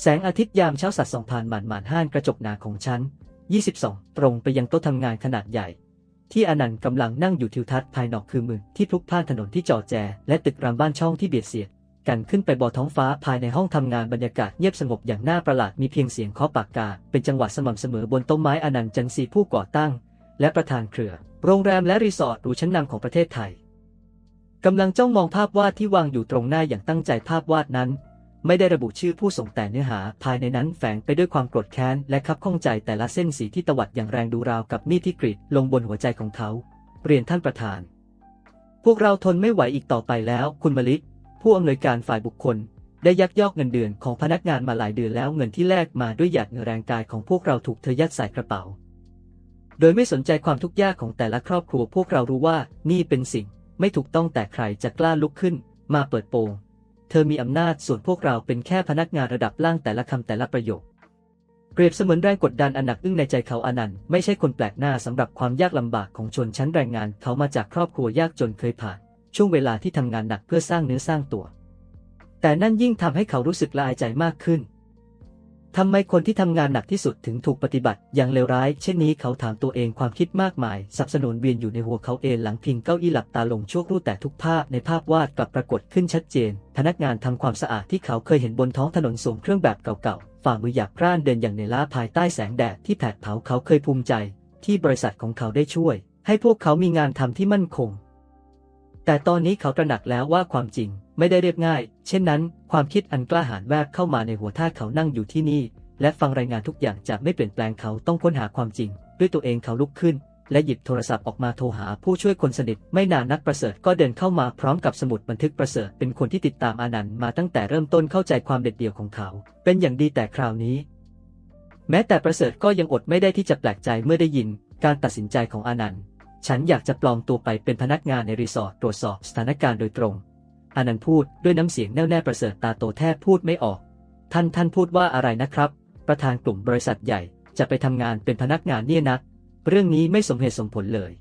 แสงอาทิตย์ยามเช้าสัดส่องผ่านหมานหมานห้านกระจกหนาของฉัน 22 ตรงไปยังโต๊ะทำงานขนาดใหญ่ ที่อนันต์กำลังนั่งอยู่ทิวทัศน์ภายนอกคือเมืองที่พลุกพล่านถนนที่จอแจ และตึกรามบ้านช่องที่เบียดเสียดกันขึ้นไปบนท้องฟ้าภายในห้องทำงานบรรยากาศเงียบสงบอย่างน่าประหลาดมีเพียงเสียงเคาะปากกา เป็นจังหวะสม่ำเสมอบนต้นไม้อนันต์จันทร์ศรีผู้ก่อตั้ง และประธานเครือ โรงแรมและรีสอร์ทหรูชั้นนำของประเทศไทยกำลังจ้องมองภาพวาดที่วางอยู่ตรงหน้าอย่างตั้งใจภาพวาดนั้น ไม่ได้ระบุชื่อผู้ส่งแต่เนื้อหา ภายในนั้นแฝงไปด้วยความโกรธแค้น และคับข้องใจแต่ละเส้นสีที่ตวัดอย่างแรงดูราวกับมีดที่กรีดลงบนหัวใจของเขาเรียนท่านประธาน พวกเราทนไม่ไหวอีกต่อไปแล้ว คุณมลิก ผู้อำนวยการฝ่ายบุคคล ได้ยักยอกเงินเดือนของพนักงานมาหลายเดือนแล้วเงินที่แลกมาด้วยหยาดเหงื่อแรงกายของพวกเราถูกเธอยัดใส่กระเป๋า โดยไม่สนใจความทุกข์ยากของแต่ละครอบครัวพวกเรารู้ว่านี่เป็นสิ่งไม่ถูกต้องแต่ใครจะกล้าลุกขึ้น มาเปิดโปง ธอมีอำนาจส่วนพวกเราเป็นแค่พนักงานระดับล่างแต่ละคำแต่ละประโยค เปรียบเสมือนแรงกดดันอันหนักอึ้งในใจเขาอนันต์ไม่ใช่คนแปลกหน้าสำหรับความยากลำบากของชนชั้นแรงงานเขามาจากครอบครัวยากจนเคยผ่าน ช่วงเวลาที่ทำงานหนักเพื่อสร้างเนื้อสร้างตัว แต่นั่นยิ่งทำให้เขารู้สึกละอายใจมากขึ้น ทำไมคนที่ทำงานหนักที่สุดถึงถูกปฏิบัติอย่างเลวร้าย เช่นนี้เขาถามตัวเองความคิดมากมายสับสนวนเวียนอยู่ในหัวเขาเองหลังพิงเก้าอี้หลับตาลงชั่วครู่แต่ทุกภาพในภาพวาดกลับปรากฏขึ้นชัดเจน พนักงานทำความสะอาดที่เขาเคยเห็นบนท้องถนนสวมเครื่องแบบเก่าๆฝ่ามือหยาบกร้านเดินอย่างเหนื่อยล้าภายใต้แสงแดดที่แผดเผาเขาเคยภูมิใจ ที่บริษัทของเขาได้ช่วย ให้พวกเขามีงานทำที่มั่นคง แต่ตอนนี้เขาตระหนักแล้วว่าความจริง ไม่ได้เรียบง่าย เช่นนั้น ความคิดอันกล้าหาญแวบเข้ามาในหัวถ้าเขานั่งอยู่ที่นี่ และฟังรายงานทุกอย่างจะไม่เปลี่ยนแปลงเขาต้องค้นหาความจริง ด้วยตัวเองเขาลุกขึ้น และหยิบโทรศัพท์ออกมาโทรหาผู้ช่วยคนสนิทไม่นานนักประเสริฐก็เดินเข้ามาพร้อมกับสมุดบันทึกประเสริฐเป็นคนที่ติดตามอานันต์มาตั้งแต่เริ่มต้นเข้าใจความเด็ดเดี่ยวของเขา เป็นอย่างดีแต่คราวนี้ แม้แต่ประเสริฐก็ยังอดไม่ได้ที่จะแปลกใจเมื่อได้ยิน การตัดสินใจของอานันต์ฉันอยากจะปลอมตัวไปเป็นพนักงานในรีสอร์ทตรวจสอบสถานการณ์โดยตรง อานันต์พูดด้วยน้ำเสียงแน่วแน่ประเสริฐตาโตแทบพูดไม่ออก ท่านท่านพูดว่าอะไรนะครับ ประธานกลุ่มบริษัทใหญ่จะไปทำงานเป็นพนักงานเนี่ยนะเรื่องนี้ไม่สมเหตุสมผลเลย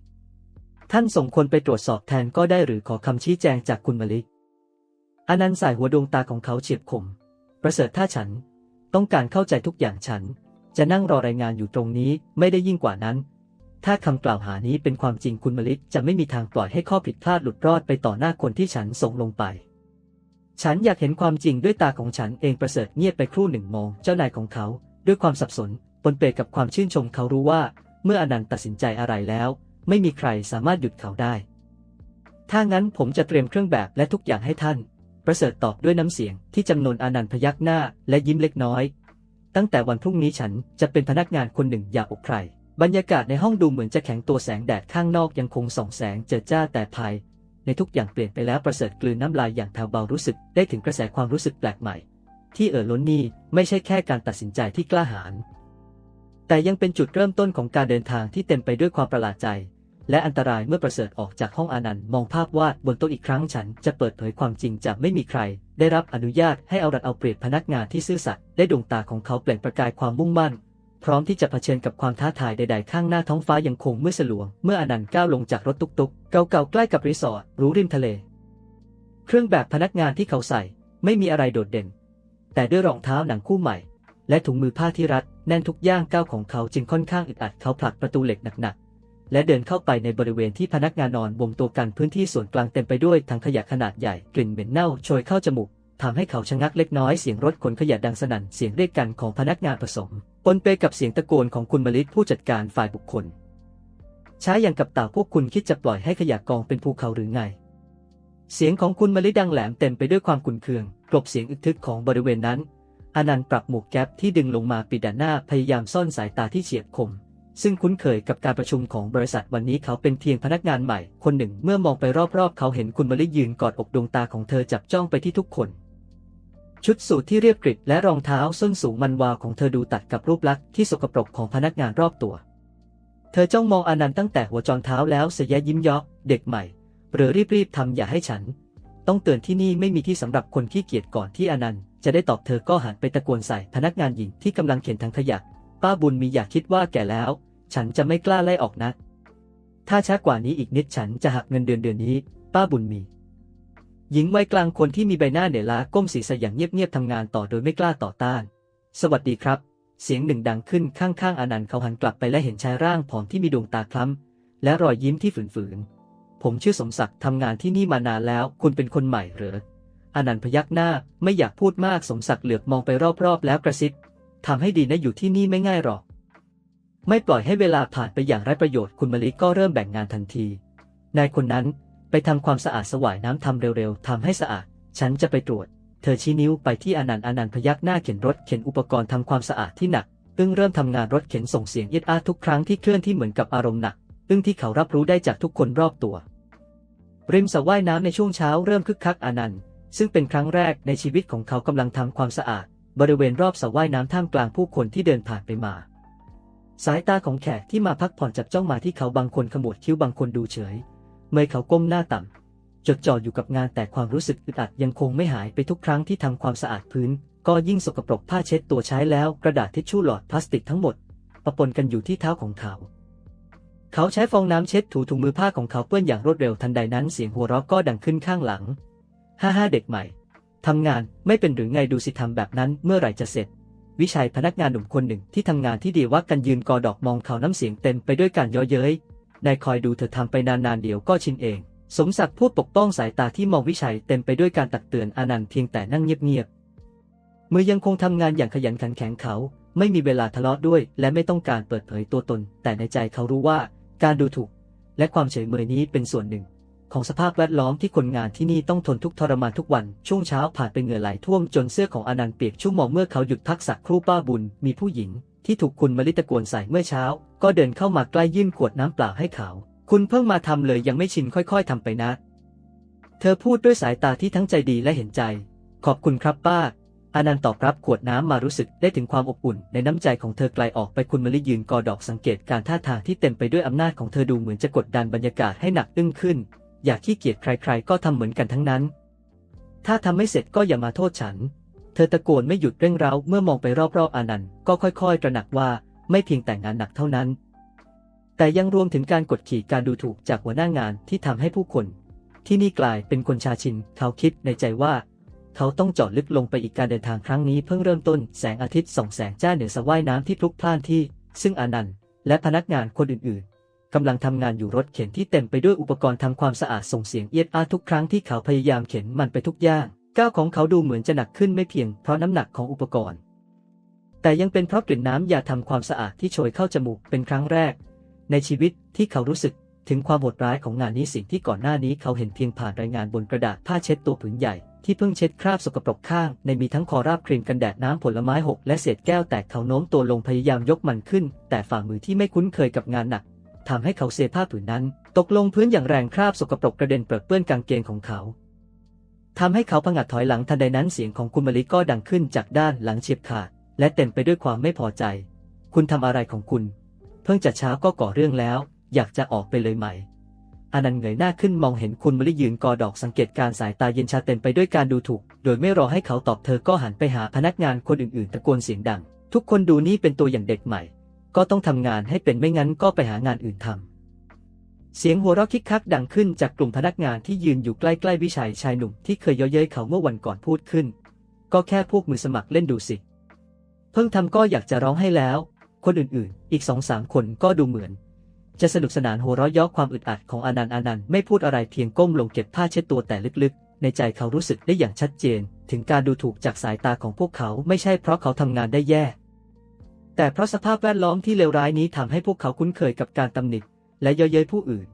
ท่านส่งคนไปตรวจสอบแทนก็ได้หรือขอคำชี้แจงจากคุณมลิกอานันต์สายหัวดวงตาของเขาเฉียบคม ประเสริฐถ้าฉัน ต้องการเข้าใจทุกอย่างฉัน จะนั่งรอรายงานอยู่ตรงนี้ไม่ได้ยิ่งกว่านั้น ถ้าคำกล่าวหานี้เป็นความจริงคุณมลิกจะไม่มีทางปล่อยให้ข้อผิดพลาดหลุดรอดไปต่อหน้าคนที่ฉันส่งลงไป ฉันอยากเห็นความจริงด้วยตาของฉันเองประเสริฐเงียบไปครู่หนึ่งมองเจ้านายของเขา ด้วยความสับสนปนเปกับความชื่นชมเขารู้ว่า เมื่ออนันต์ตัดสินใจอะไรแล้ว ไม่มีใครสามารถหยุดเขาได้ ถ้างั้นผมจะเตรียมเครื่องแบบและทุกอย่างให้ท่าน ประเสริฐตอบด้วยน้ำเสียงที่จำนวนอนันต์พยักหน้าและยิ้มเล็กน้อย ตั้งแต่วันพรุ่งนี้ฉันจะเป็นพนักงานคนหนึ่งอย่าอกใคร บรรยากาศในห้องดูเหมือนจะแข็งตัวแสงแดดข้างนอกยังคงส่องแสงเจิดจ้าแต่ภาย ในทุกอย่างเปลี่ยนไปแล้วประเสริฐกลืนน้ำลายอย่างแผ่วเบารู้สึกได้ถึงกระแสความรู้สึกแปลกใหม่ ที่เอ่อล้นนี่ไม่ใช่แค่การตัดสินใจที่กล้าหาญแต่ยังเป็นจุดเริ่มต้นของการเดินทางที่เต็มไปด้วยความประหลาดใจ และอันตรายเมื่อประเสริฐออกจากห้องอานันต์มองภาพวาดบนโต๊ะอีกครั้งฉันจะเปิดเผยความจริงจะไม่มีใคร ได้รับอนุญาตให้เอารัดเอาเปรียบพนักงานที่ซื่อสัตย์ได้ดวงตาของเขาเปล่งประกายความมุ่งมั่น พร้อมที่จะเผชิญกับความท้าทายใดๆ ข้างหน้าท้องฟ้ายังคงมืดสลัว เมื่ออนันต์ก้าวลงจากรถตุกๆ เก่าๆ ใกล้กับรีสอร์ทหรูริมทะเล เครื่องแบบพนักงานที่เขาใส่ไม่มีอะไรโดดเด่น แต่ด้วยรองเท้าหนังคู่ใหม่ และถุงมือผ้าที่รัดแน่นทุกย่างก้าวของเขาจึงค่อนข้างอึดอัดเขาผลักประตูเหล็กหนักๆ และเดินเข้าไปในบริเวณที่พนักงานนอนวงตัวกันพื้นที่ส่วนกลางเต็มไปด้วยถังขยะขนาดใหญ่กลิ่นเหม็นเน่าโชยเข้าจมูก ทำให้เขาชะงักเล็กน้อยเสียงรถขนขยะดังสนั่นเสียงเรียกกันของพนักงานผสมปนเปกับเสียงตะโกนของคุณมลิศผู้จัดการฝ่ายบุคคล ช้าอย่างกับตาพวกคุณคิดจะปล่อยให้ขยะกองเป็นภูเขาหรือไง เสียงของคุณมลิดังแหลมเต็มไปด้วยความขุนเคืองกลบเสียงอึกทึกของบริเวณนั้นอนันต์ปรับหมวกแก๊ปที่ดึงลงมาปิดด้านหน้าพยายามซ่อนสายตาที่เฉียบคม ซึ่งคุ้นเคยกับการประชุมของบริษัทวันนี้เขาเป็นเพียงพนักงานใหม่ คนหนึ่งเมื่อมองไปรอบๆ เขาเห็นคุณมลิยืนกอดอกดวงตาของเธอจับจ้องไปที่ทุกคน ชุดสูทที่เรียบกริบและรองเท้าส้นสูงมันวาวของเธอดูตัดกับรูปลักษณ์ที่สกปรกของพนักงานรอบตัว เธอจ้องมองอนันต์ตั้งแต่หัวจรเท้าแล้วเสยยิ้มเยาะเด็กใหม่เรือรีบๆทำอย่าให้ฉัน ต้องเตือนที่นี่ไม่มีที่สำหรับคนขี้เกียจก่อนที่อนันต์จะได้ตอบเธอก็หันไปตะโกนใส่พนักงานหญิงที่กำลังเข็นถังขยะ ป้าบุญมีอยากคิดว่าแก่แล้ว ฉันจะไม่กล้าไล่ออกนะ ถ้าช้ากว่านี้อีกนิดฉันจะหักเงินเดือนเดือนนี้ ป้าบุญมี หญิงวัยกลางคนที่มีใบหน้าเหนื่อยล้าก้มศีรษะอย่างเงียบๆทำงานต่อโดยไม่กล้าต่อต้าน สวัสดีครับ เสียงหนึ่งดังขึ้นข้างๆอนันต์เขาหันกลับไปและเห็นชายร่างผอมที่มีดวงตาคล้ำและรอยยิ้มที่ฝืนๆ ผมชื่อสมศักดิ์ทำงานที่นี่มานานแล้ว คุณเป็นคนใหม่เหรออนันต์พยักหน้าไม่อยากพูดมากสมศักดิ์เหลือบมองไปรอบๆ แล้วกระซิบทำให้ดีนะอยู่ที่นี่ไม่ง่ายหรอก ไม่ปล่อยให้เวลาผ่านไปอย่างไร้ประโยชน์คุณมะลิก็เริ่มแบ่งงานทันทีนายคนนั้น ไปทำความสะอาดสวายน้ำทำเร็วๆทำให้สะอาด ฉันจะไปตรวจ เธอชี้นิ้วไปที่อนันต์อนันต์พยักหน้าเข็นรถเข็นอุปกรณ์ทำความสะอาดที่หนัก อึ้งเริ่มทำงานรถเข็นส่งเสียงเอียดอาทุกครั้งที่เคลื่อนที่เหมือนกับอารมณ์หนัก อึ้งที่เขารับรู้ได้จากทุกคนรอบตัว ริมสระว่ายน้ำในช่วงเช้าเริ่มคึกคักอนันต์ ซึ่งเป็นครั้งแรกในชีวิตของเขากำลังทำความสะอาด บริเวณรอบสระว่ายน้ำท่ามกลางผู้คนที่เดินผ่านไปมา สายตาของแขกที่มาพักผ่อนจับจ้องมาที่เขาบางคนขมวดคิ้วบางคนดูเฉย เมื่อเขาก้มหน้าต่ำจดจ่ออยู่กับงานแต่ความรู้สึกอึดอัดยังคงไม่หายไปทุกครั้งที่ทำความสะอาดพื้น ก็ยิ่งสกปรกผ้าเช็ดตัวใช้แล้วกระดาษทิชชู่หลอดพลาสติกทั้งหมดปะปนกันอยู่ที่เท้าของเขา เขาใช้ฟองน้ำเช็ดถูถุงมือผ้าของเขาเปื้อนอย่างรวดเร็วทันใดนั้นเสียงหัวเราะก็ดังขึ้นข้างหลัง ฮ่าฮ่าเด็กใหม่ทำงานไม่เป็นหรือไงดูสิทำแบบนั้นเมื่อไหร่จะเสร็จ วิชัยพนักงานหนุ่มคนหนึ่งที่ทำงานที่ดีว่ากันยืนกอดอกมองเขาน้ำเสียงเต็มไปด้วยการเย้อเย้ย นายคอยดูเธอทำไปนานๆเดี๋ยวก็ชินเอง สมศักดิ์พูดปกป้องสายตาที่มองวิชัยเต็มไปด้วยการตักเตือนอนันต์เพียงแต่นั่งเงียบๆมือยังคงทำงานอย่างขยันขันแข็งเขา ไม่มีเวลาทะเลาะด้วย และไม่ต้องการเปิดเผยตัวตน แต่ในใจเขารู้ว่า การดูถูก และความเฉยเมยนี้เป็นส่วนหนึ่ง ของสภาพแวดล้อมที่คนงานที่นี่ต้องทนทุกทรมานทุกวัน ช่วงเช้าผ่านไปเหงื่อไหลท่วมจนเสื้อของอนันต์เปียกชุ่มหมองเมื่อเขาหยุดพักสักครู่ป้าบุญมีผู้หญิงที่ถูกคุณมลิตะโกนใส่เมื่อเช้า ก็เดินเข้ามาใกล้ยื่นขวดน้ำเปล่าให้เขา คุณเพิ่งมาทำเลยยังไม่ชินค่อยๆทำไปนะ เธอพูดด้วยสายตาที่ทั้งใจดีและเห็นใจ ขอบคุณครับป้า อานันต์ตอบรับขวดน้ำมารู้สึกได้ถึงความอบอุ่น ในน้ำใจของเธอไกลออกไปคุณมลิยืนกอดอกสังเกตการท่าทางที่เต็มไปด้วยอำนาจของเธอดูเหมือนจะกดดันบรรยากาศให้หนักอึ้งขึ้น อยากขี้เกียจใคร ๆ ก็ทำเหมือนกันทั้งนั้น ถ้าทำไม่เสร็จก็อย่ามาโทษฉัน เธอตะโกนไม่หยุดเร่งเร้าเมื่อมองไปรอบๆอานันต์ก็ค่อย ๆ ตระหนักว่า ไม่เพียงแต่งานหนักเท่านั้น แต่ยังรวมถึงการกดขี่การดูถูกจากหัวหน้างานที่ทำให้ผู้คน ที่นี่กลายเป็นคนชาชิน เขาคิดในใจว่า เขาต้องเจาะลึกลงไปอีกการเดินทางครั้งนี้เพิ่งเริ่มต้นแสงอาทิตย์ส่องแสงจ้าเหนือสระว่ายน้ำที่พลุกพล่านที่ ซึ่งอานันต์และพนักงานคนอื่นๆกำลังทำงานอยู่รถเข็นที่เต็มไปด้วยอุปกรณ์ทำความสะอาดส่งเสียงเอียดอาทุกครั้งที่เขาพยายามเข็นมันไปทุกย่าง ก้าวของเขาดูเหมือนจะหนักขึ้นไม่เพียงเพราะน้ำหนักของอุปกรณ์ แต่ยังเป็นเพราะกลิ่นน้ำยาทำความสะอาดที่โชยเข้าจมูกเป็นครั้งแรก ในชีวิตที่เขารู้สึกถึงความโหดร้ายของงานนี้สิ่งที่ก่อนหน้านี้เขาเห็นเพียงผ่านรายงานบนกระดาษผ้าเช็ดตัวผืนใหญ่ที่เพิ่งเช็ดคราบสกปรกข้าง ในมีทั้งคอราบครีมกันแดดน้ำผลไม้หกและเศษแก้วแตกเขาโน้มตัวลงพยายามยกมันขึ้น แต่ฝ่ามือที่ไม่คุ้นเคยกับงานหนักทำให้เขาเซผ้าผืนนั้น ตกลงพื้นอย่างแรงคราบสกปรกกระเด็นเปรอะเปื้อนกางเกงของเขาทำให้เขาผงัดถอยหลังทันใดนั้นเสียงของคุณมะลิก็ดังขึ้นจากด้านหลังเฉียบขาด และเต็มไปด้วยความไม่พอใจ คุณทำอะไรของคุณ เพิ่งจะเช้าก็ก่อเรื่องแล้ว อยากจะออกไปเลยไหมอานันต์เงยหน้าขึ้นมองเห็นคุณมลิยืนกอดอกสังเกตการสายตาเย็นชาเต็มไปด้วยการดูถูก โดยไม่รอให้เขาตอบเธอก็หันไปหาพนักงานคนอื่นๆตะโกนเสียงดัง ทุกคนดูนี่เป็นตัวอย่างเด็กใหม่ ก็ต้องทำงานให้เป็นไม่งั้นก็ไปหางานอื่นทำเสียงหัวเราะคิกคักดังขึ้นจากกลุ่มพนักงานที่ยืนอยู่ใกล้ๆวิชัยชายหนุ่มที่เคยเย้ยเย้ยเขาเมื่อวันก่อนพูดขึ้น ก็แค่พวกมือสมัครเล่นดูสิ เพิ่งทำก็อยากจะร้องให้แล้ว คนอื่นๆ อีกสองสามคนก็ดูเหมือน จะสนุกสนานหัวเราะเยาะความอึดอัดของอนันต์อนันต์ไม่พูดอะไรเพียงก้มลงเก็บผ้าเช็ดตัวแต่ลึกๆ ในใจเขารู้สึกได้อย่างชัดเจน ถึงการดูถูกจากสายตาของพวกเขาไม่ใช่เพราะเขาทำงานได้แย่ แต่เพราะสภาพแวดล้อมที่เลวร้ายนี้ทำให้พวกเขาคุ้นเคยกับการตำหนิและเย้ยเย้ยผู้อื่น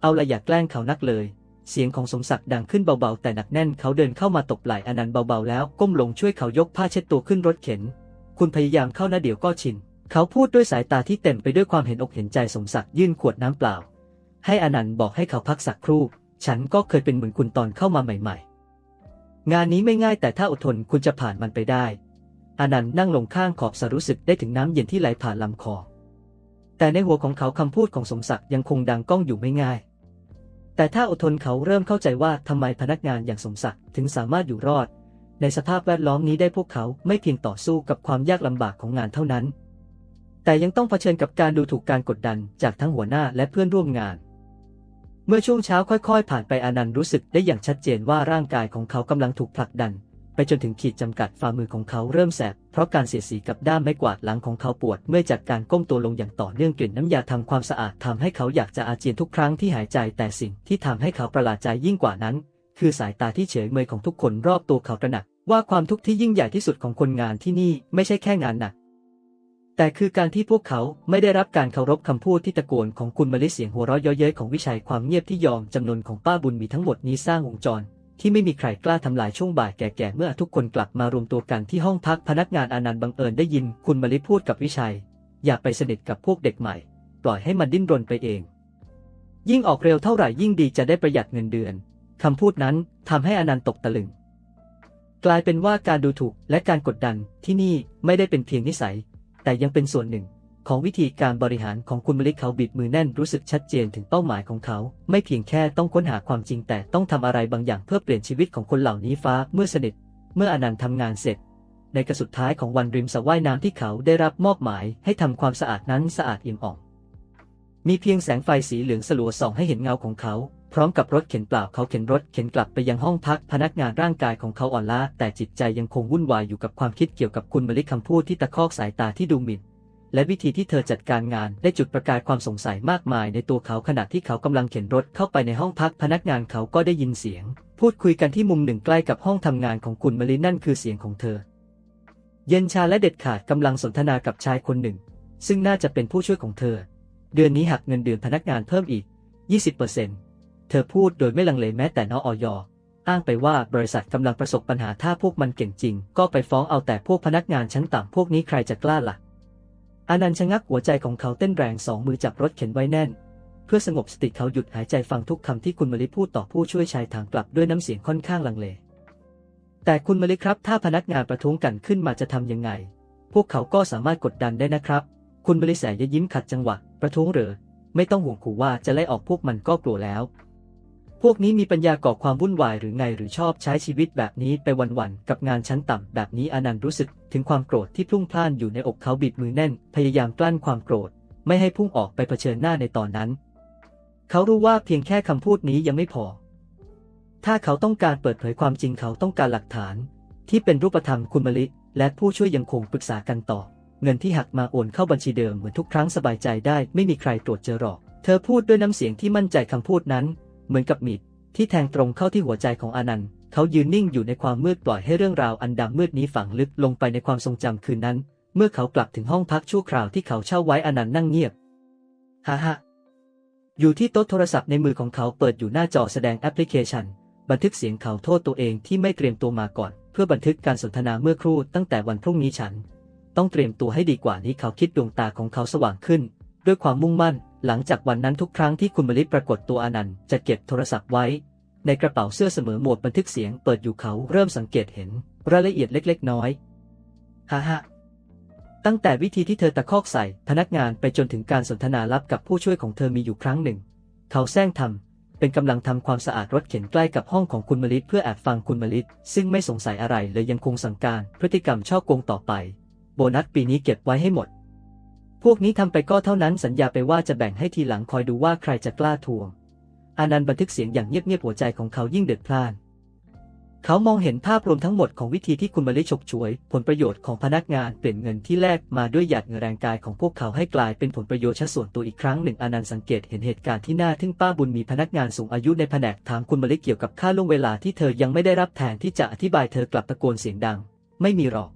เอาละอย่าแกล้งเขานักเลยเสียงของสมศักดิ์ดังขึ้นเบาๆ แต่หนักแน่นเขาเดินเข้ามาตบไหล่อนันต์เบาๆ แล้วก้มลงช่วยเขายกผ้าเช็ดตัวขึ้นรถเข็น คุณพยายามเข้านะเดี๋ยวก็ชิน เขาพูดด้วยสายตาที่เต็มไปด้วยความเห็นอกเห็นใจสมศักดิ์ยื่นขวดน้ำเปล่า ให้อนันต์บอกให้เขาพักสักครู่ ฉันก็เคยเป็นเหมือนคุณตอนเข้ามาใหม่ ๆ งานนี้ไม่ง่ายแต่ถ้าอดทนคุณจะผ่านมันไปได้ อนันต์นั่งลงข้างขอบสรู้สึกได้ถึงน้ำเย็นที่ไหลผ่านลำคอ แต่ในหัวของเขาคำพูดของสมศักดิ์ยังคงดังก้องอยู่ไม่ง่ายแต่ถ้าอดทนเขาเริ่มเข้าใจว่าทำไมพนักงานอย่างสมศักดิ์ถึงสามารถอยู่รอด ในสภาพแวดล้อมนี้ได้พวกเขาไม่เพียงต่อสู้กับความยากลำบากของงานเท่านั้น แต่ยังต้องเผชิญกับการดูถูกการกดดันจากทั้งหัวหน้าและเพื่อนร่วมงาน เมื่อช่วงเช้าค่อยๆ ผ่านไปอานันต์รู้สึกได้อย่างชัดเจนว่าร่างกายของเขากำลังถูกผลักดัน ไปจนถึงขีดจำกัดฝ่ามือของเขาเริ่มแสบเพราะการเสียดสีกับด้ามไม้กวาดหลังของเขาปวดเมื่อจากการก้มตัวลงอย่างต่อเนื่องกลิ่นน้ำยาทำความสะอาดทำให้เขาอยากจะอาเจียนทุกครั้งที่หายใจแต่สิ่งที่ทำให้เขาประหลาดใจยิ่งกว่านั้น คือสายตาที่เฉยเมยของทุกคนรอบตัวเขาตระหนัก ว่าความทุกข์ที่ยิ่งใหญ่ที่สุดของคนงานที่นี่ไม่ใช่แค่งานหนัก แต่คือการที่พวกเขาไม่ได้รับการเคารพคำพูดที่ตะโกนของคุณมลิเสียงหัวเราะเย้ยเย้ยของวิชัยความเงียบที่ยอมจำนนของป้าบุญมีทั้งหมดนี้สร้างวงจรที่ไม่มีใครกล้าทำลายช่วงบ่ายแก่ๆ เมื่อทุกคนกลับมารวมตัวกันที่ห้องพักพนักงานอานันต์บังเอิญได้ยินคุณมลิพูดกับวิชัย อยากไปสนิทกับพวกเด็กใหม่ ปล่อยให้มันดิ้นรนไปเอง ยิ่งออกเร็วเท่าไหร่ยิ่งดีจะได้ประหยัดเงินเดือน คำพูดนั้นทำให้อนันต์ตกตะลึง กลายเป็นว่าการดูถูกและการกดดันที่นี่ไม่ได้เป็นเพียงนิสัย แต่ยังเป็นส่วนหนึ่ง ของวิธีการบริหารของคุณมลิกเขาบิดมือแน่นรู้สึกชัดเจนถึงเป้าหมายของเขา ไม่เพียงแค่ต้องค้นหาความจริงแต่ต้องทำอะไรบางอย่างเพื่อเปลี่ยนชีวิตของคนเหล่านี้ฟ้าเมื่อสนิท เมื่ออนันต์ทำงานเสร็จในกระสุดท้ายของวันริมสระว่ายน้ำที่เขาได้รับมอบหมายให้ทำความสะอาดนั้นสะอาดเอี่ยมอ่อง มีเพียงแสงไฟสีเหลืองสลัวส่องให้เห็นเงาของเขา พร้อมกับรถเข็นเปล่าเขาเข็นรถเข็นกลับไปยังห้องพักพนักงานร่างกายของเขาอ่อนล้าแต่จิตใจยังคงวุ่นวายอยู่กับความคิดเกี่ยวกับคุณมลิกคำพูดที่ตะคอกสายตาที่ดูหมิ่น และวิธีที่เธอจัดการงานได้จุดประกายความสงสัยมากมายในตัวเขาขณะที่เขากำลังเข็นรถเข้าไปในห้องพักพนักงานเขาก็ได้ยินเสียง พูดคุยกันที่มุมหนึ่งใกล้กับห้องทำงานของคุณมลินั่นคือเสียงของเธอ เย็นชาและเด็ดขาดกำลังสนทนากับชายคนหนึ่ง ซึ่งน่าจะเป็นผู้ช่วยของเธอ เดือนนี้หักเงินเดือนพนักงานเพิ่มอีก 20% เธอพูดโดยไม่ลังเลแม้แต่นออยอ้างไปว่าบริษัทกำลังประสบปัญหาถ้าพวกมันเก่งจริง ก็ไปฟ้องเอาแต่พวกพนักงานชั้นต่ำพวกนี้ใครจะกล้าล่ะอานันต์ชะงักหัวใจของเขาเต้นแรงสองมือจับรถเข็นไว้แน่น เพื่อสงบสติเขาหยุดหายใจฟังทุกคำที่คุณมลิพูดต่อผู้ช่วยชายถามกลับด้วยน้ำเสียงค่อนข้างลังเล แต่คุณมลิครับ ถ้าพนักงานประท้วงกันขึ้นมาจะทำยังไง พวกเขาก็สามารถกดดันได้นะครับ คุณมลิแสยยิ้มขัดจังหวะ ประท้วงเหรอไม่ต้องห่วงขู่ว่าจะไล่ออกพวกมันก็กลัวแล้ว พวกนี้มีปัญญาก่อความวุ่นวายหรือไงหรือชอบใช้ชีวิตแบบนี้ไปวันๆกับงานชั้นต่ำแบบนี้อนันต์รู้สึกถึงความโกรธที่พลุ่งพล่านอยู่ในอกเขาบิดมือแน่น พยายามกลั้นความโกรธ ไม่ให้พุ่งออกไปเผชิญหน้าในตอนนั้น เขารู้ว่าเพียงแค่คำพูดนี้ยังไม่พอ ถ้าเขาต้องการเปิดเผยความจริงเขาต้องการหลักฐาน ที่เป็นรูปธรรมคุณมลิและผู้ช่วยยังคงปรึกษากันต่อ เงินที่หักมาโอนเข้าบัญชีเดิมเหมือนทุกครั้งสบายใจได้ ไม่มีใครตรวจเจอหรอก เธอพูดด้วยน้ำเสียงที่มั่นใจคำพูดนั้น เหมือนกับมีดที่แทงตรงเข้าที่หัวใจของอานันต์ เขายืนนิ่งอยู่ในความมืดปล่อยให้เรื่องราวอันดำมืดนี้ฝังลึกลงไปในความทรงจำคืนนั้น เมื่อเขากลับถึงห้องพักชั่วคราวที่เขาเช่าไว้อานันต์นั่งเงียบฮ่าฮ่าอยู่ที่โต๊ะโทรศัพท์ในมือของเขาเปิดอยู่หน้าจอแสดงแอปพลิเคชัน บันทึกเสียงเขาโทษตัวเองที่ไม่เตรียมตัวมาก่อน เพื่อบันทึกการสนทนาเมื่อครู่ตั้งแต่วันพรุ่งนี้ฉัน ต้องเตรียมตัวให้ดีกว่านี้เขาคิดดวงตาของเขาสว่างขึ้น ด้วยความมุ่งมั่น หลังจากวันนั้นทุกครั้งที่คุณมลิปรากฏตัวอนันต์จะเก็บโทรศัพท์ไว้ ในกระเป๋าเสื้อเสมอหมวดบันทึกเสียงเปิดอยู่เขาเริ่มสังเกตเห็น รายละเอียดเล็กๆ น้อยฮ่าฮ่าตั้งแต่วิธีที่เธอตะคอกใส่พนักงานไปจนถึงการสนทนาลับกับผู้ช่วยของเธอมีอยู่ครั้งหนึ่ง เขาแซงทำเป็นกำลังทำความสะอาดรถเข็นใกล้กับห้องของคุณมลิเพื่อแอบฟังคุณมลิซึ่งไม่สงสัยอะไรเลยยังคงสั่งการพฤติกรรมช่อโกงต่อไป โบนัสปีนี้เก็บไว้ให้หมด พวกนี้ทำไปก็เท่านั้นสัญญาไปว่าจะแบ่งให้ทีหลังคอยดูว่าใครจะกล้าทวง อานันต์บันทึกเสียงอย่างเงียบๆหัวใจของเขายิ่งเดือดพล่าน เขามองเห็นภาพรวมทั้งหมดของวิธีที่คุณมลิฉกฉวย ผลประโยชน์ของพนักงานเปลี่ยนเงินที่แลกมาด้วยหยาดเหงื่อแรงกายของพวกเขาให้กลายเป็นผลประโยชน์ส่วนตัวอีกครั้งหนึ่งอานันต์สังเกตเห็นเหตุการณ์ที่น่าทึ่งป้าบุญมีพนักงานสูงอายุในแผนกถามคุณมลิเกี่ยวกับค่าล่วงเวลาที่เธอยังไม่ได้รับแทนที่จะอธิบายเธอกลับตะโกนเสียงดัง ไม่มีหรอก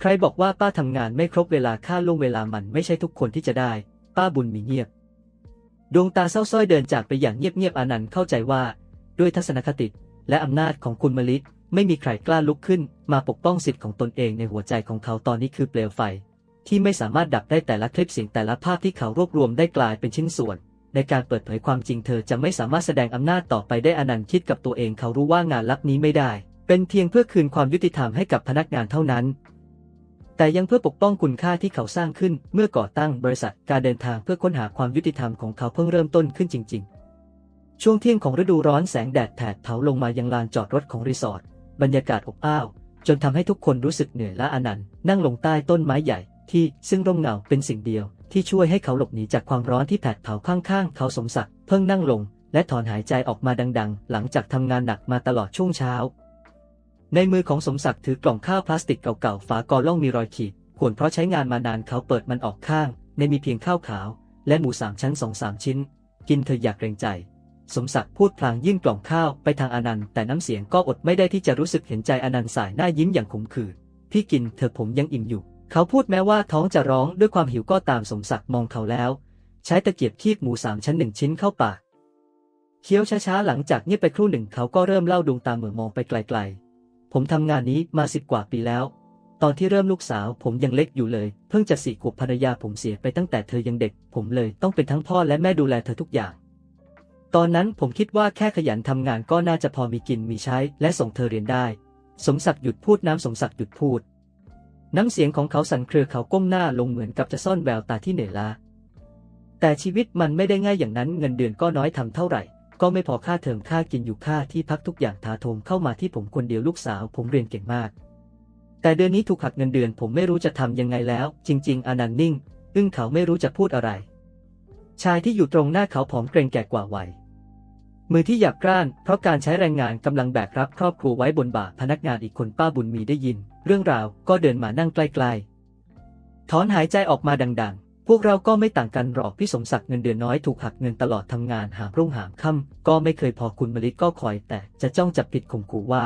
ใครบอกว่าป้าทำงานไม่ครบเวลาค่าล่วงเวลามันไม่ใช่ทุกคนที่จะได้ ป้าบุญมีเงียบ ดวงตาเศร้าส้อยเดินจากไปอย่างเงียบๆอานันต์เข้าใจว่า ด้วยทัศนคติและอำนาจของคุณมลิไม่มีใครกล้าลุกขึ้น มาปกป้องสิทธิ์ของตนเองในหัวใจของเขาตอนนี้คือเปลวไฟ ที่ไม่สามารถดับได้แต่ละคลิปเสียงแต่ละภาพที่เขารวบรวมได้กลายเป็นชิ้นส่วน ในการเปิดเผยความจริงเธอจะไม่สามารถแสดงอำนาจต่อไปได้อนันต์คิดกับตัวเองเขารู้ว่างานลับนี้ไม่ได้ เป็นเพียงเพื่อคืนความยุติธรรมให้กับพนักงานเท่านั้น แต่ยังเพื่อปกป้องคุณค่าที่เขาสร้างขึ้น เมื่อก่อตั้งบริษัทการเดินทางเพื่อค้นหาความยุติธรรมของเขาเพิ่งเริ่มต้นขึ้นจริง ๆ ช่วงเที่ยงของฤดูร้อนแสงแดดแผดเผาลงมายังลานจอดรถของรีสอร์ทบรรยากาศอบอ้าว จนทำให้ทุกคนรู้สึกเหนื่อยและอนันต์นั่งลงใต้ต้นไม้ใหญ่ ที่ซึ่งร่มเงาเป็นสิ่งเดียว ที่ช่วยให้เขาหลบหนีจากความร้อนที่แผดเผาข้างๆ เขาสมศักดิ์เพิ่งนั่งลง และถอนหายใจออกมาดัง ๆ หลังจากทำงานหนักมาตลอดช่วงเช้า ในมือของสมศักดิ์ถือกล่องข้าวพลาสติกเก่าๆ ฝากอล่องมีรอยขีดข่วนเพราะใช้งานมานานเขาเปิดมันออกข้าง ในมีเพียงข้าวขาว และหมูสามชั้นสองสามชิ้น กินเธออยากเกรงใจ สมศักดิ์พูดพลางยื่นกล่องข้าวไปทางอนันต์แต่น้ำเสียงก็อดไม่ได้ที่จะรู้สึกเห็นใจอนันต์สายหน้ายิ้มอย่างขมขื่นพี่กินเธอผมยังอิ่มอยู่ เขาพูดแม้ว่าท้องจะร้องด้วยความหิวก็ตามสมศักดิ์มองเขาแล้ว ใช้ตะเกียบคีบหมูสามชั้นหนึ่งชิ้นเข้าปากเคี้ยวช้าๆหลังจากเงียบไปครู่หนึ่งเขาก็เริ่มเล่าดวงตาเหม่อมองไปไกลๆ ผมทำงานนี้มาสิบกว่าปีแล้ว ตอนที่เริ่มลูกสาวผมยังเล็กอยู่เลย เพิ่งจะสี่ขวบภรรยาผมเสียไปตั้งแต่เธอยังเด็ก ผมเลยต้องเป็นทั้งพ่อและแม่ดูแลเธอทุกอย่าง ตอนนั้นผมคิดว่าแค่ขยันทำงานก็น่าจะพอมีกินมีใช้ และส่งเธอเรียนได้ สมศักดิ์หยุดพูดน้ำสมศักดิ์หยุดพูด น้ำเสียงของเขาสั่นเครือเขาก้มหน้าลงเหมือนกับจะซ่อนแววตาที่เหนื่อยล้าแต่ชีวิตมันไม่ได้ง่ายอย่างนั้นเงินเดือนก็น้อยทำเท่าไหร่ ก็ไม่พอค่าเทอมค่ากินอยู่ค่าที่พักทุกอย่างถาโถมเข้ามาที่ผมคนเดียวลูกสาว ผมเรียนเก่งมาก แต่เดือนนี้ถูกหักเงินเดือน ผมไม่รู้จะทำยังไงแล้ว จริง ๆ อนันต์นิ่ง อึ้งเขาไม่รู้จะพูดอะไร ชายที่อยู่ตรงหน้าเขาผอมเกรงแก่กว่าวัยมือที่หยาบกร้าน เพราะการใช้แรงงานกำลังแบกรับครอบครัวไว้บนบ่าพนักงานอีกคนป้าบุญมีได้ยิน เรื่องราวก็เดินมานั่งใกล้ๆถอนหายใจออกมาดัง ๆ วกเราก็ไม่ต่างกันหรอกพี่สมศักดิ์เงินเดือนน้อยถูกหักเงินตลอดทำงานหามรุ่งหามค่ำก็ไม่เคยพอคุณมลิศก็คอย แต่จะจ้องจับผิดข่มขู่ว่า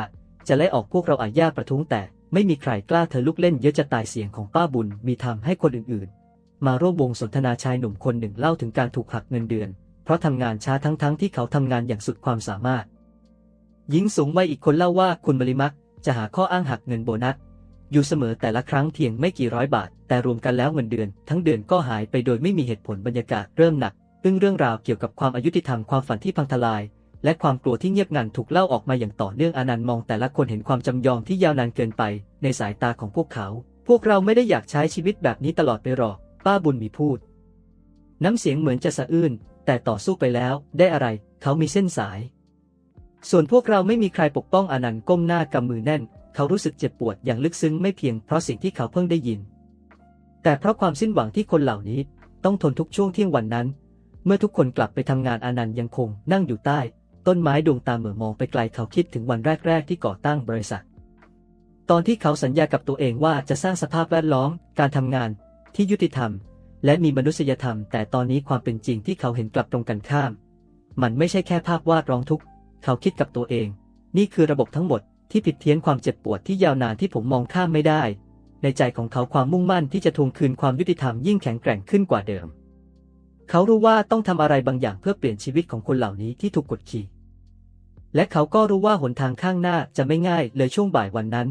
จะไล่ออกพวกเราอาญาประท้วงแต่ไม่มีใครกล้าเธอลุกเล่นเยอะจะตายเสียงของป้าบุญมีทำให้คนอื่นๆ มาร่วมวงสนทนาชายหนุ่มคนหนึ่งเล่าถึงการถูกหักเงินเดือน เพราะทำงานช้าทั้งๆที่เขาทำงานอย่างสุดความสามารถ หญิงสูงวัยอีกคนเล่าว่าคุณบริมักจะหาข้ออ้างหักเงินโบนัส อยู่เสมอแต่ละครั้งเพียงไม่กี่ร้อยบาท แต่รวมกันแล้วเงินเดือน ทั้งเดือนก็หายไปโดยไม่มีเหตุผลบรรยากาศเริ่มหนักซึ่งเรื่องราวเกี่ยวกับความอายุติธรรมความฝันที่พังทลาย และความกลัวที่เงียบงันถูกเล่าออกมาอย่างต่อเนื่องอนันต์มองแต่ละคนเห็นความจำยอมที่ยาวนานเกินไป ในสายตาของพวกเขา พวกเราไม่ได้อยากใช้ชีวิตแบบนี้ตลอดไปหรอกป้าบุญมีพูด น้ำเสียงเหมือนจะสะอื้นแต่ต่อสู้ไปแล้ว ได้อะไร เขามีเส้นสาย ส่วนพวกเราไม่มีใครปกป้องอนันต์ก้มหน้ากำมือแน่น เขารู้สึกเจ็บปวดอย่างลึกซึ้งไม่เพียงเพราะสิ่งที่เขาเพิ่งได้ยิน แต่เพราะความสิ้นหวังที่คนเหล่านี้ต้องทนทุกช่วงเที่ยงวันนั้น เมื่อทุกคนกลับไปทำงานอนันต์ยังคงนั่งอยู่ใต้ ต้นไม้ดวงตาเหม่อมองไปไกลเขาคิดถึงวันแรกๆที่ก่อตั้งบริษัท ตอนที่เขาสัญญากับตัวเองว่าจะสร้างสภาพแวดล้อมการทำงานที่ยุติธรรม และมีมนุษยธรรม แต่ตอนนี้ความเป็นจริงที่เขาเห็นกลับตรงกันข้าม มันไม่ใช่แค่ภาพวาดร้องทุกข์ เขาคิดกับตัวเอง นี่คือระบบทั้งหมด ที่ผิดเพี้ยนความเจ็บปวดที่ยาวนานที่ผมมองข้ามไม่ได้ ในใจของเขาความมุ่งมั่นที่จะทวงคืนความยุติธรรมยิ่งแข็งแกร่งขึ้นกว่าเดิม เขารู้ว่าต้องทำอะไรบางอย่างเพื่อเปลี่ยนชีวิตของคนเหล่านี้ที่ถูกกดขี่และเขาก็รู้ว่าหนทางข้างหน้าจะไม่ง่ายเลยช่วงบ่ายวันนั้น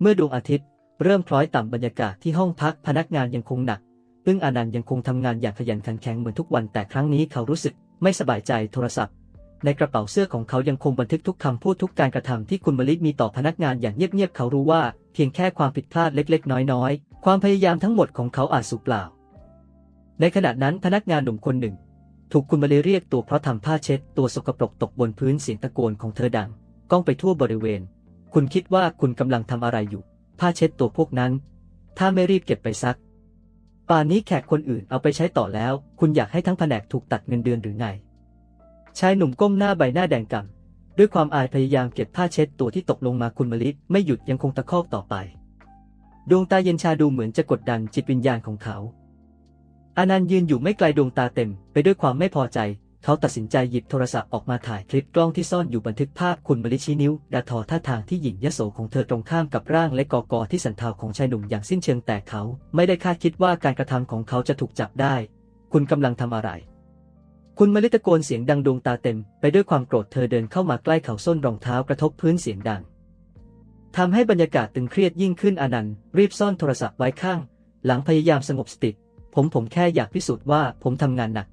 เมื่อดวงอาทิตย์ เริ่มคล้อยต่ำบรรยากาศที่ห้องพักพนักงานยังคงหนักซึ่งอนันต์ยังคงทำงานอย่างขยันขันแข็งเหมือนทุกวันแต่ครั้งนี้เขารู้สึกไม่สบายใจโทรศัพท์ ในกระเป๋าเสื้อของเขายังคงบันทึกทุกคำพูดทุกการกระทำที่คุณมลิศมีต่อพนักงานอย่างเงียบๆเขารู้ว่า เพียงแค่ความผิดพลาดเล็ก ๆ น้อยๆ ความพยายามทั้งหมดของเขาอาจสูญเปล่า ในขณะนั้นพนักงานหนุ่มคนหนึ่ง ถูกคุณมลิเรียกตัวเพราะทำผ้าเช็ด ตัวสกปรกตกบนพื้นเสียงตะโกนของเธอดังก้องไปทั่วบริเวณ คุณคิดว่าคุณกำลังทำอะไรอยู่ ผ้าเช็ดตัวพวกนั้น ถ้าไม่รีบเก็บไปซัก ป่านนี้แขกคนอื่นเอาไปใช้ต่อแล้ว คุณอยากให้ทั้งแผนกถูกตัดเงินเดือนหรือไง ชายหนุ่มก้มหน้าใบหน้าแดงก่ำด้วยความอายพยายามเก็บผ้าเช็ดตัวที่ตกลงมาคุณมลิไม่หยุดยังคงตะคอกต่อไป ดวงตาเย็นชาดูเหมือนจะกดดันจิตวิญญาณของเขา อานันต์ยืนอยู่ไม่ไกลดวงตาเต็ม ไปด้วยความไม่พอใจ เขาตัดสินใจหยิบโทรศัพท์ออกมาถ่ายคลิปกล้องที่ซ่อนอยู่บันทึกภาพคุณมลิชี้นิ้วดาทอท่าทางที่หญิงยโสของเธอตรงข้ามกับร่างและกอกอที่สันเทาของชายหนุ่มอย่างสิ้นเชิงแต่เขา ไม่ได้คาดคิดว่าการกระทำของเขาจะถูกจับได้ คุณกำลังทำอะไร คุณมลิตะโกนเสียงดังดวงตาเต็ม ไปด้วยความโกรธเธอเดินเข้ามาใกล้เขาส้นรองเท้ากระทบพื้นเสียงดังทำให้บรรยากาศตึงเครียดยิ่งขึ้นอนันต์รีบซ่อนโทรศัพท์ไว้ข้าง หลังพยายามสงบสติ ผมผมแค่อยากพิสูจน์ว่าผมทำงานหนัก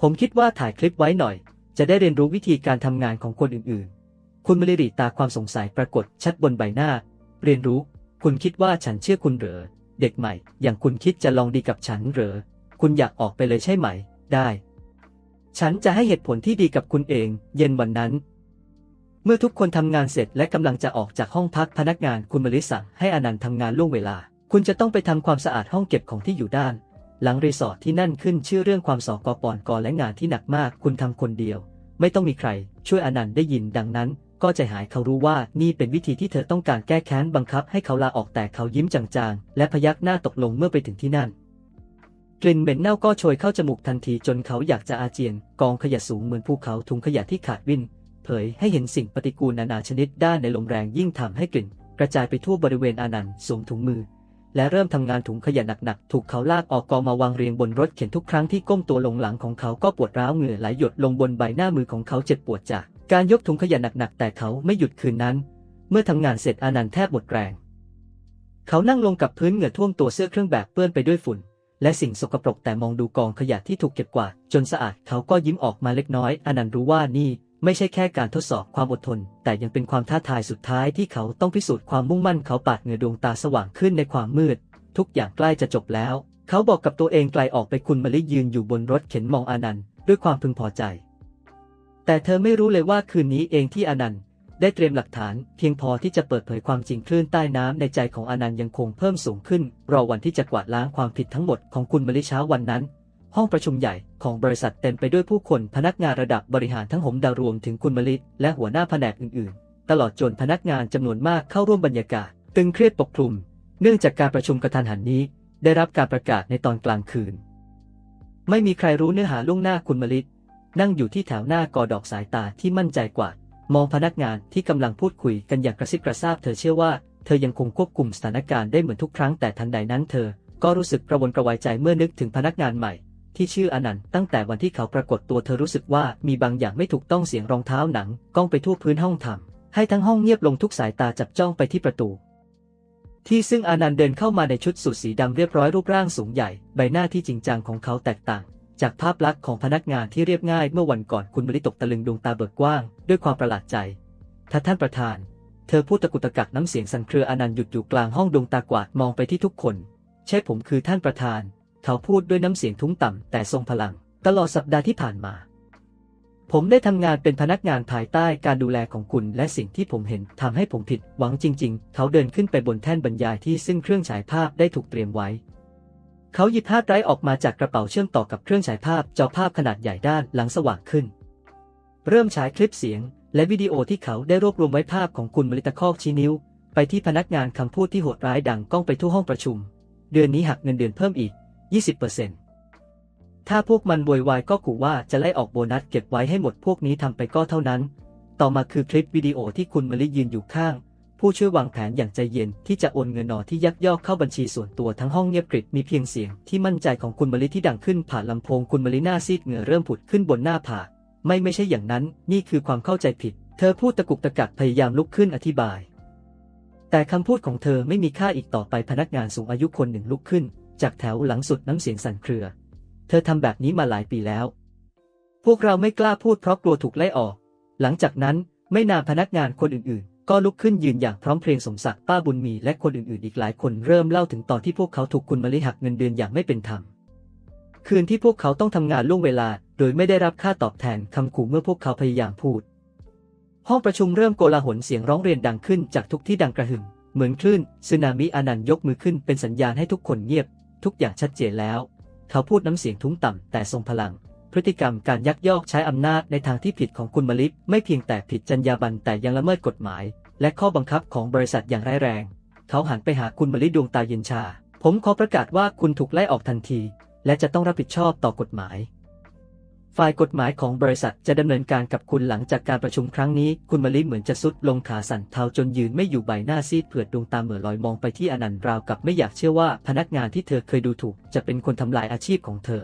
ผมคิดว่าถ่ายคลิปไว้หน่อย จะได้เรียนรู้วิธีการทำงานของคนอื่นๆ คุณมลิริตาความสงสัยปรากฏชัดบนใบหน้า เรียนรู้ คุณคิดว่าฉันเชื่อคุณเหรอ เด็กใหม่ อย่างคุณคิดจะลองดีกับฉันเหรอ คุณอยากออกไปเลยใช่ไหม ได้ ฉันจะให้เหตุผลที่ดีกับคุณเอง เย็นวันนั้น เมื่อทุกคนทำงานเสร็จและกำลังจะออกจากห้องพักพนักงานคุณมลิสั่งให้อนันต์ทำงานล่วงเวลา คุณจะต้องไปทำความสะอาดห้องเก็บของที่อยู่ด้าน หลังรีสอร์ทที่นั่นขึ้นชื่อเรื่องความสอกอปอนกอและงานที่หนักมากคุณทำคนเดียว ไม่ต้องมีใคร ช่วยอนันต์ได้ยินดังนั้น ก็ใจหายเขารู้ว่านี่เป็นวิธีที่เธอต้องการแก้แค้นบังคับให้เขาลาออกแต่เขายิ้มจางๆและพยักหน้าตกลงเมื่อไปถึงที่นั่น กลิ่นเหม็นเน่าก็โชยเข้าจมูกทันทีจนเขาอยากจะอาเจียน กองขยะสูงเหมือนภูเขาถุงขยะที่ขาดวิ่น เผยให้เห็นสิ่งปฏิกูลนานาชนิดด้านในลมแรงยิ่งทำให้กลิ่น กระจายไปทั่วบริเวณอานันต์สวมถุงมือ และเริ่มทำงานถุงขยะหนักๆถูกเขาลากออกกองมาวางเรียงบนรถเข็นทุกครั้งที่ก้มตัวลงหลังของเขาก็ปวดร้าวเหงื่อไหลหยดลงบนใบหน้ามือของเขาเจ็บปวดจากการยกถุงขยะหนักๆแต่เขาไม่หยุดคืนนั้น เมื่อทำงานเสร็จอานันต์แทบหมดแรง เขานั่งลงกับพื้นเหงื่อท่วมตัวเสื้อเครื่องแบบเปื้อนไปด้วยฝุ่น และสิ่งสกปรกแต่มองดูกองขยะที่ถูกเก็บกวาดจนสะอาดเขาก็ยิ้มออกมาเล็กน้อยอนันต์รู้ว่านี่ไม่ใช่แค่การทดสอบความอดทน แต่ยังเป็นความท้าทายสุดท้ายที่เขาต้องพิสูจน์ความมุ่งมั่นเขาปาดเหงื่อดวงตาสว่างขึ้นในความมืด ทุกอย่างใกล้จะจบแล้ว เขาบอกกับตัวเองไกลออกไปคุณมะลิยืนอยู่บนรถเข็นมองอนันต์ด้วยความพึงพอใจ แต่เธอไม่รู้เลยว่าคืนนี้เองที่อนันต์ ได้เตรียมหลักฐานเพียงพอที่จะเปิดเผยความจริงคลื่นใต้น้ำในใจของอนันต์ยังคงเพิ่มสูงขึ้น รอวันที่จะกวาดล้างความผิดทั้งหมดของคุณมลิเช้าวันนั้น ห้องประชุมใหญ่ของบริษัทเต็มไปด้วยผู้คนพนักงานระดับบริหารทั้งหมดารวมถึงคุณมลิและหัวหน้าแผนกอื่นๆ ตลอดจนพนักงานจำนวนมากเข้าร่วมบรรยากาศตึงเครียดปกคลุม เนื่องจากการประชุมกระทันหันนี้ ได้รับการประกาศในตอนกลางคืน ไม่มีใครรู้เนื้อหาล่วงหน้าคุณมลินั่งอยู่ที่แถวหน้ากอดอกสายตาที่มั่นใจกว่า มองพนักงานที่กำลังพูดคุยกันอย่างกระซิบกระซาบเธอเชื่อว่าเธอยังคงควบคุมสถานการณ์ได้เหมือนทุกครั้งแต่ทันใดนั้นเธอ ก็รู้สึกกระวนกระวายใจเมื่อนึกถึงพนักงานใหม่ ที่ชื่ออนันต์ตั้งแต่วันที่เขาปรากฏตัวเธอรู้สึกว่ามีบางอย่างไม่ถูกต้องเสียงรองเท้าหนังก้องไปทั่วพื้นห้องทำให้ทั้งห้องเงียบลงทุกสายตาจับจ้องไปที่ประตู ที่ซึ่งอนันต์เดินเข้ามาในชุดสูทสีดำเรียบร้อยรูปร่างสูงใหญ่ ใบหน้าที่จริงจังของเขาแตกต่าง จากภาพลักษณ์ของพนักงานที่เรียบง่ายเมื่อวันก่อนคุณมริตกตะลึงดวงตาเบิกกว้าง ด้วยความประหลาดใจถ้าท่านประธาน เธอพูดตะกุตะกักน้ำเสียงสั่นเครืออนันต์หยุดอยู่กลางห้องดวงตากวาดมองไปที่ทุกคน ใช่ผมคือท่านประธาน เขาพูดด้วยน้ำเสียงทุ้มต่ำแต่ทรงพลัง ตลอดสัปดาห์ที่ผ่านมา ผมได้ทำงานเป็นพนักงานภายใต้การดูแลของคุณ และสิ่งที่ผมเห็นทำให้ผมผิดหวังจริง ๆ เขาเดินขึ้นไปบนแท่นบรรยายที่ซึ่งเครื่องฉายภาพได้ถูกเตรียมไว้ เขาหยิบภาพไร้ออกมาจากกระเป๋าเชื่อมต่อกับเครื่องฉายภาพจอภาพขนาดใหญ่ด้านหลังสว่างขึ้น เริ่มฉายคลิปเสียง และวิดีโอที่เขาได้รวบรวมไว้ภาพของคุณมริตะคอกชี้นิ้ว ไปที่พนักงานคำพูดที่โหดร้ายดังก้องไปทั่วห้องประชุม เดือนนี้หักเงินเดือนเพิ่มอีก 20%ถ้าพวกมันโวยวายก็ขู่ว่าจะไล่ออกโบนัสเก็บไว้ให้หมดพวกนี้ทำไปก็เท่านั้น ต่อมาคือคลิปวิดีโอที่คุณมลิยืนอยู่ข้าง ผู้ช่วยวางแผนอย่างใจเย็นที่จะโอนเงินนอที่ยักยอกเข้าบัญชีส่วนตัวทั้งห้องเงียบกริบมีเพียงเสียงที่มั่นใจของคุณมลิที่ดังขึ้นผ่านลำโพงคุณมลิหน้าซีดเหงื่อเริ่มผุดขึ้นบนหน้าผากไม่ไม่ใช่อย่างนั้น นี่คือความเข้าใจผิด เธอพูดตะกุกตะกักพยายามลุกขึ้นอธิบาย แต่คำพูดของเธอไม่มีค่าอีกต่อไปพนักงานสูงอายุคนหนึ่งลุกขึ้น จากแถวหลังสุดน้ำเสียงสั่นเครือ เธอทำแบบนี้มาหลายปีแล้ว พวกเราไม่กล้าพูดเพราะกลัวถูกไล่ออก หลังจากนั้นไม่นานพนักงานคนอื่น ก็ลุกขึ้นยืนอย่างพร้อมเพรียงสมศักดิ์ป้าบุญมีและคนอื่นๆ อีกหลายคนเริ่มเล่าถึงตอนที่พวกเขาถูกคุณมาลิหักเงินเดือนอย่างไม่เป็นธรรม คืนที่พวกเขาต้องทำงานล่วงเวลา โดยไม่ได้รับค่าตอบแทนคำขู่เมื่อพวกเขาพยายามพูด ห้องประชุมเริ่มโกลาหลเสียงร้องเรียนดังขึ้นจากทุกที่ดังกระหึ่ม เหมือนคลื่นสึนามิอานันต์ยกมือขึ้นเป็นสัญญาณให้ทุกคนเงียบ ทุกอย่างชัดเจนแล้ว เขาพูดน้ำเสียงทุ้มต่ำแต่ทรงพลัง พฤติกรรมการยักยอกใช้อำนาจในทางที่ผิดของคุณมลิฟไม่เพียงแต่ผิดจรรยาบรรณแต่ยังละเมิดกฎหมาย และข้อบังคับของบริษัทอย่างร้ายแรง เขาหันไปหาคุณมลิดวงตาเย็นชา ผมขอประกาศว่าคุณถูกไล่ออกทันที และจะต้องรับผิดชอบต่อกฎหมาย ฝ่ายกฎหมายของบริษัทจะดำเนินการกับคุณหลังจากการประชุมครั้งนี้คุณมลิเหมือนจะสุดลงขาสั่นเทาจนยืนไม่อยู่ใบหน้าซีดเผือดดวงตาเหม่อลอยมองไปที่อนันต์ราวกับไม่อยากเชื่อว่าพนักงานที่เธอเคยดูถูก จะเป็นคนทำลายอาชีพของเธอ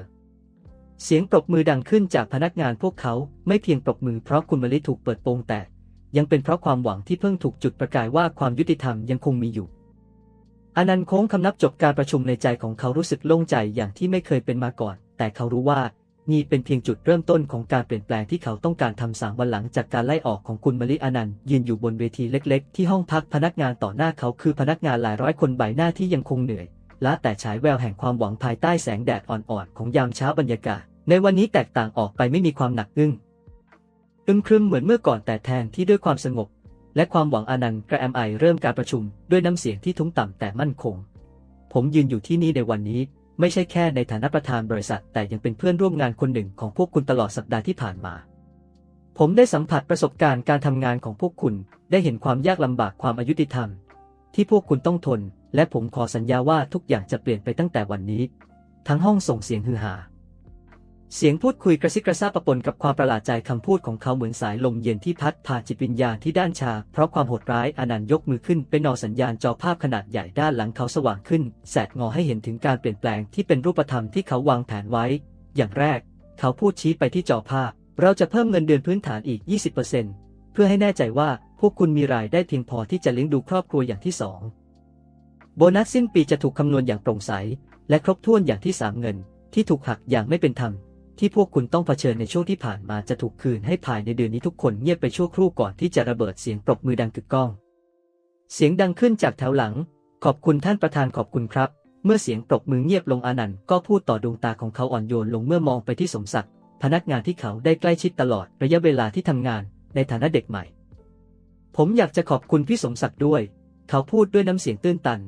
เสียงปรบมือดังขึ้นจากพนักงานพวกเขาไม่เพียงปรบมือเพราะคุณมลิถูกเปิดโปงแตกยังเป็นเพราะความหวังที่เพิ่งถูกจุดประกายว่าความยุติธรรมยังคงมีอยู่อนันต์โค้งคำนับจบการประชุมในใจของเขารู้สึกโล่งใจอย่างที่ไม่เคยเป็นมาก่อน แต่เขารู้ว่านี่เป็นเพียงจุดเริ่มต้นของการเปลี่ยนแปลงที่เขาต้องการทำสามวันหลังจากการไล่ออกของคุณมลิอนันต์ยืนอยู่บนเวทีเล็ก ๆ ที่ห้องพักพนักงานต่อหน้าเขาคือพนักงานหลายร้อยคนใบหน้าที่ยังคงเหนื่อย ละแต่ฉายแววแห่งความหวังภายใต้แสงแดดอ่อนๆของยามเช้าบรรยากาศ ในวันนี้แตกต่างออกไปไม่มีความหนักอึ้งอึมครึมเหมือนเมื่อก่อนแต่แทนที่ด้วยความสงบ และความหวังอนันต์กระแอมไอเริ่มการประชุมด้วยน้ำเสียงที่ทุ้มต่ำแต่มั่นคง ผมยืนอยู่ที่นี่ในวันนี้ ไม่ใช่แค่ในฐานะประธานบริษัท แต่ยังเป็นเพื่อนร่วมงานคนหนึ่งของพวกคุณตลอดสัปดาห์ที่ผ่านมาผมได้สัมผัสประสบการณ์การทำงานของพวกคุณ ได้เห็นความยากลำบากความอายุติธรรม ที่พวกคุณต้องทน และผมขอสัญญาว่าทุกอย่างจะเปลี่ยนไปตั้งแต่วันนี้ ทั้งห้องส่งเสียงฮือฮาเสียงพูดคุยกระซิบกระซาบปะปนกับความประหลาดใจคำพูดของเขาเหมือนสายลมเย็นที่พัดผ่านจิตวิญญาณที่ด้านชา เพราะความโหดร้ายอนันต์ยกมือขึ้นเป็นนอสัญญาณจอภาพขนาดใหญ่ด้านหลังเขาสว่างขึ้น แสดงอให้เห็นถึงการเปลี่ยนแปลงที่เป็นรูปธรรมที่เขาวางแผนไว้ อย่างแรก เขาพูดชี้ไปที่จอภาพ เราจะเพิ่มเงินเดือนพื้นฐานอีก 20%เพื่อให้แน่ใจว่าพวกคุณมีรายได้เพียงพอที่จะเลี้ยงดูครอบครัวอย่างที่สอง โบนัสสิ้นปีจะถูกคำนวณอย่างโปร่งใส และครบถ้วนอย่างที่สามเงิน ที่ถูกหักอย่างไม่เป็นธรรม ที่พวกคุณต้องเผชิญในช่วงที่ผ่านมาจะถูกคืนให้ภายในเดือนนี้ทุกคนเงียบไปชั่วครู่ก่อนที่จะระเบิดเสียงปรบมือดังกึกก้อง เสียงดังขึ้นจากแถวหลัง ขอบคุณท่านประธานขอบคุณครับ เมื่อเสียงปรบมือเงียบลงอานันต์ก็พูดต่อดวงตาของเขาอ่อนโยนลงเมื่อมองไปที่สมศักดิ์พนักงานที่เขาได้ใกล้ชิดตลอดระยะเวลาที่ทำงานในฐานะเด็กใหม่ ผมอยากจะขอบคุณพี่สมศักดิ์ด้วย เขาพูดด้วยน้ำเสียงตื้นตัน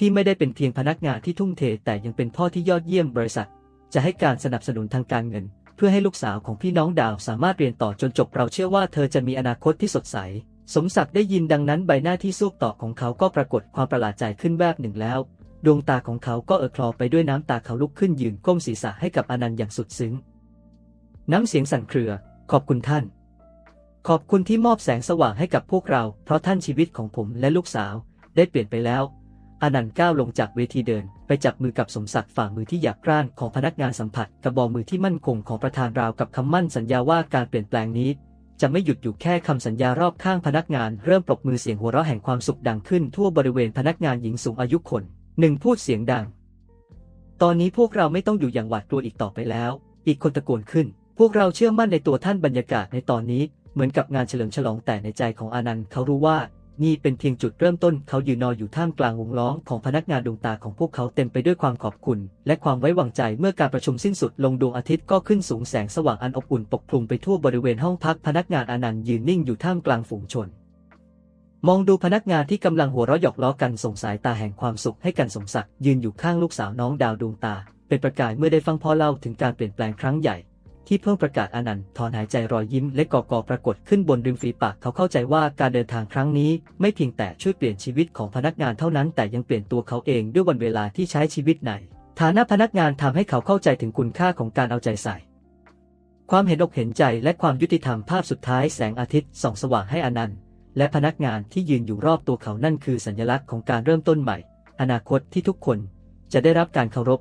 พี่ไม่ได้เป็นเพียงพนักงานที่ทุ่มเท แต่ยังเป็นพ่อที่ยอดเยี่ยมบริษัท จะให้การสนับสนุนทางการเงิน เพื่อให้ลูกสาวของพี่น้องดาวสามารถเรียนต่อจนจบเราเชื่อว่าเธอจะมีอนาคตที่สดใส สมศักดิ์ได้ยินดังนั้นใบหน้าที่ซูบต่อของเขาก็ปรากฏความประหลาดใจขึ้นแวบหนึ่งแล้ว ดวงตาของเขาก็เอ่อคลอไปด้วยน้ำตาเขาลุกขึ้นยืนก้มศีรษะให้กับอนันต์อย่างสุดซึ้ง น้ำเสียงสั่นเครือ ขอบคุณท่าน ขอบคุณที่มอบแสงสว่างให้กับพวกเรา เพราะท่านชีวิตของผมและลูกสาวได้เปลี่ยนไปแล้ว อนันต์ก้าวลงจากเวทีเดิน ไปจับมือกับสมศักดิ์ฝ่ามือที่หยาบกร้านของพนักงานสัมผัสกระบอกมือที่มั่นคงของประธานราวกับคำมั่นสัญญาว่าการเปลี่ยนแปลงนี้จะไม่หยุดอยู่แค่คำสัญญารอบข้างพนักงานเริ่มปรบมือเสียงหัวเราะแห่งความสุขดังขึ้นทั่วบริเวณพนักงานหญิงสูงอายุคนหนึ่งพูดเสียงดัง ตอนนี้พวกเราไม่ต้องอยู่อย่างหวาดกลัวอีกต่อไปแล้ว อีกคนตะโกนขึ้น พวกเราเชื่อมั่นในตัวท่านบรรยากาศในตอนนี้ เหมือนกับงานเฉลิมฉลองแต่ในใจของอานันต์เขารู้ว่า นี่เป็นเพียงจุดเริ่มต้นเขายืนนอนอยู่ท่ามกลางวงล้อมของพนักงานดวงตาของพวกเขาเต็มไปด้วยความขอบคุณ และความไว้วางใจเมื่อการประชุมสิ้นสุดลงดวงอาทิตย์ก็ขึ้นสูงแสงสว่างอันอบอุ่นปกคลุมไปทั่วบริเวณห้องพักพนักงานอานันต์ยืนนิ่งอยู่ท่ามกลางฝูงชน มองดูพนักงานที่กำลังหัวเราะหยอกล้อกันส่งสายตาแห่งความสุขให้กันสมศักดิ์ยืนอยู่ข้างลูกสาวน้องดาวดวงตา เป็นประกายเมื่อได้ฟังพ่อเล่าถึงการเปลี่ยนแปลงครั้งใหญ่ ที่เพิ่งประกาศอนันต์ถอนหายใจรอยยิ้มและกอกอปรากฏขึ้นบนริมฝีปากเขาเข้าใจว่าการเดินทางครั้งนี้ ไม่เพียงแต่ช่วยเปลี่ยนชีวิตของพนักงานเท่านั้นแต่ยังเปลี่ยนตัวเขาเองด้วยวันเวลาที่ใช้ชีวิตในฐานะพนักงานทำให้เขาเข้าใจถึงคุณค่าของการเอาใจใส่ ความเห็นอกเห็นใจและความยุติธรรมภาพสุดท้ายแสงอาทิตย์ส่องสว่างให้อนันต์ และพนักงานที่ยืนอยู่รอบตัวเขานั่นคือสัญลักษณ์ของการเริ่มต้นใหม่ อนาคตที่ทุกคนจะได้รับการเคารพ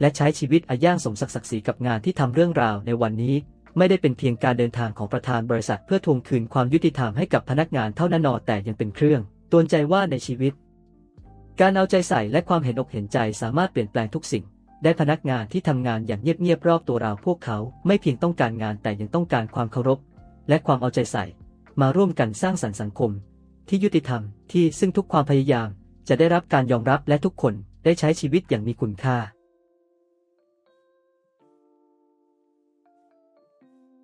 และใช้ชีวิตอาย่างสมศักดิ์ศรีกับงานที่ทำเรื่องราวในวันนี้ ไม่ได้เป็นเพียงการเดินทางของประธานบริษัทเพื่อทวงคืนความยุติธรรมให้กับพนักงานเท่านั้นนอแต่ยังเป็นเครื่องตวนใจว่าในชีวิต การเอาใจใส่และความเห็นอกเห็นใจสามารถเปลี่ยนแปลงทุกสิ่ง ได้พนักงานที่ทำงานอย่างเงียบๆรอบตัวเราพวกเขา ไม่เพียงต้องการงานแต่ยังต้องการความเคารพ และความเอาใจใส่ มาร่วมกันสร้างสรรค์สังคม ที่ยุติธรรมที่ซึ่งทุกความพยายาม จะได้รับการยอมรับและทุกคนได้ใช้ชีวิตอย่างมีคุณค่า